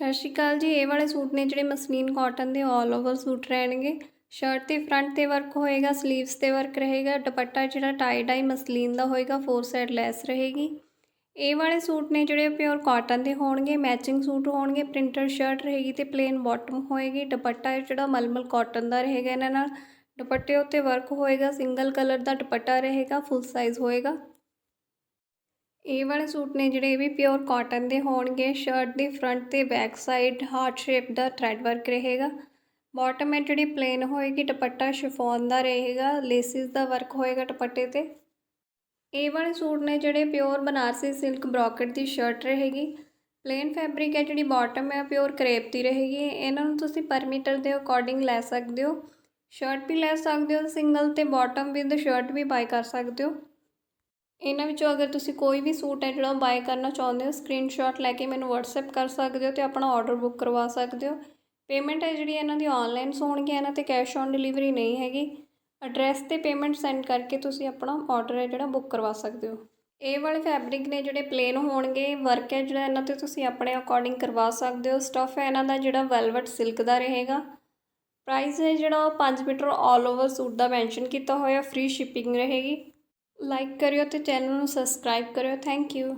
ਸਤਿ ਸ਼੍ਰੀ ਅਕਾਲ ਜੀ, ਇਹ ਵਾਲੇ ਸੂਟ ਨੇ ਜਿਹੜੇ ਮਸਲੀਨ ਕਾਟਨ ਦੇ ਆਲ ਓਵਰ ਸੂਟ ਰਹਿਣਗੇ। ਸ਼ਰਟ ਤੇ ਫਰੰਟ ਤੇ ਵਰਕ ਹੋਏਗਾ 슬ੀਵਸ ਤੇ ਵਰਕ ਰਹੇਗਾ, ਦੁਪੱਟਾ ਜਿਹੜਾ ਟਾਈ ਡਾਈ ਮਸਲੀਨ ਦਾ ਹੋਏਗਾ ਫੋਰ ਸਾਈਡ ਲੈਸ ਰਹੇਗੀ। ਇਹ ਵਾਲੇ ਸੂਟ ਨੇ ਜਿਹੜੇ ਪਿਓਰ ਕਾਟਨ ਦੇ ਹੋਣਗੇ ਮੈਚਿੰਗ ਸੂਟ ਹੋਣਗੇ ਪ੍ਰਿੰਟਡ ਸ਼ਰਟ ਰਹੇਗੀ ਤੇ ਪਲੇਨ ਬਾਟਮ ਹੋਏਗੀ, ਦੁਪੱਟਾ ਜਿਹੜਾ ਮਲਮਲ ਕਾਟਨ ਦਾ ਰਹੇਗਾ ਇਹਨਾਂ ਨਾਲ। ਦੁਪੱਟੇ ਉੱਤੇ ਵਰਕ ਹੋਏਗਾ ਸਿੰਗਲ ਕਲਰ ਦਾ ਦੁਪੱਟਾ ਰਹੇਗਾ ਫੁੱਲ ਸਾਈਜ਼ ਹੋਏਗਾ। ਇਹ ਵਾਲੇ ਸੂਟ ਨੇ ਜਿਹੜੇ, ਇਹ ਵੀ ਪਿਓਰ ਕਾਟਨ ਦੇ ਹੋਣਗੇ ਸ਼ਰਟ ਦੀ ਫਰੰਟ ਤੇ ਬੈਕ ਸਾਈਡ ਹਾਰਟ ਸ਼ੇਪ ਦਾ ਥ੍ਰੈਡ ਵਰਕ ਰਹੇਗਾ। ਬਾਟਮ ਹੈ ਜਿਹੜੀ ਪਲੇਨ ਹੋਏਗੀ, ਦੁਪੱਟਾ ਸ਼ਿਫੋਨ ਦਾ ਰਹੇਗਾ ਲੇਸਿਸ ਦਾ ਵਰਕ ਹੋਏਗਾ ਦੁਪੱਟੇ ਤੇ। ਇਹ ਵਾਲੇ ਸੂਟ ਨੇ ਜਿਹੜੇ ਪਿਓਰ ਬਨਾਰਸੀ ਸਿਲਕ ਬ੍ਰੋਕਟ ਦੀ ਸ਼ਰਟ ਰਹੇਗੀ। ਪਲੇਨ ਫੈਬਰਿਕ ਹੈ ਜਿਹੜੀ ਬਾਟਮ ਹੈ ਪਿਓਰ ਕਰੇਪ ਦੀ ਰਹੇਗੀ। ਇਹਨਾਂ ਨੂੰ ਤੁਸੀਂ ਪਰ ਮੀਟਰ ਦੇ ਅਕੋਰਡਿੰਗ ਲੈ ਸਕਦੇ ਹੋ। ਸ਼ਰਟ ਵੀ ਲੈ ਸਕਦੇ ਹੋ ਸਿੰਗਲ ਤੇ ਬਾਟਮ ਵਿਦ ਸ਼ਰਟ ਵੀ ਬਾਈ ਕਰ ਸਕਦੇ ਹੋ। ਇਹਨਾਂ ਵਿੱਚੋਂ ਅਗਰ ਤੁਸੀਂ ਕੋਈ ਵੀ ਸੂਟ ਹੈ ਜਿਹੜਾ ਬਾਏ ਕਰਨਾ ਚਾਹੁੰਦੇ ਹੋ ਸਕਰੀਨਸ਼ਾਟ ਲੈ ਕੇ ਮੈਨੂੰ WhatsApp ਕਰ ਸਕਦੇ ਹੋ ਤੇ ਆਪਣਾ ਆਰਡਰ ਬੁੱਕ ਕਰਵਾ ਸਕਦੇ ਹੋ। ਪੇਮੈਂਟ ਹੈ ਜਿਹੜੀ ਇਹਨਾਂ ਦੀ ਆਨਲਾਈਨ ਹੋਣਗੀ ਇਹਨਾਂ ਤੇ ਕੈਸ਼ ਔਨ ਡਿਲੀਵਰੀ ਨਹੀਂ ਹੈਗੀ। ਐਡਰੈਸ ਤੇ ਪੇਮੈਂਟ ਸੈਂਡ ਕਰਕੇ ਤੁਸੀਂ ਆਪਣਾ ਆਰਡਰ ਹੈ ਜਿਹੜਾ ਬੁੱਕ ਕਰਵਾ ਸਕਦੇ ਹੋ। ਇਹ ਵਾਲੇ ਫੈਬਰਿਕ ਨੇ ਜਿਹੜੇ ਪਲੇਨ ਹੋਣਗੇ ਵਰਕ ਹੈ ਜਿਹੜਾ ਇਹਨਾਂ ਤੇ ਤੁਸੀਂ ਆਪਣੇ ਅਕੋਰਡਿੰਗ ਕਰਵਾ ਸਕਦੇ ਹੋ। ਸਟਫ ਹੈ ਇਹਨਾਂ ਦਾ ਜਿਹੜਾ ਵੈਲਵਟ ਸਿਲਕ ਦਾ ਰਹੇਗਾ। ਪ੍ਰਾਈਸ ਹੈ ਜਿਹੜਾ ਉਹ 5 ਮੀਟਰ ਆਲ ਓਵਰ ਸੂਟ ਦਾ ਮੈਂਸ਼ਨ ਕੀਤਾ ਹੋਇਆ ਫ੍ਰੀ ਸ਼ਿਪਿੰਗ ਰਹੇਗੀ। ਲਾਈਕ ਕਰਿਓ ਤੇ ਚੈਨਲ ਨੂੰ ਸਬਸਕ੍ਰਾਈਬ ਕਰਿਓ। Thank you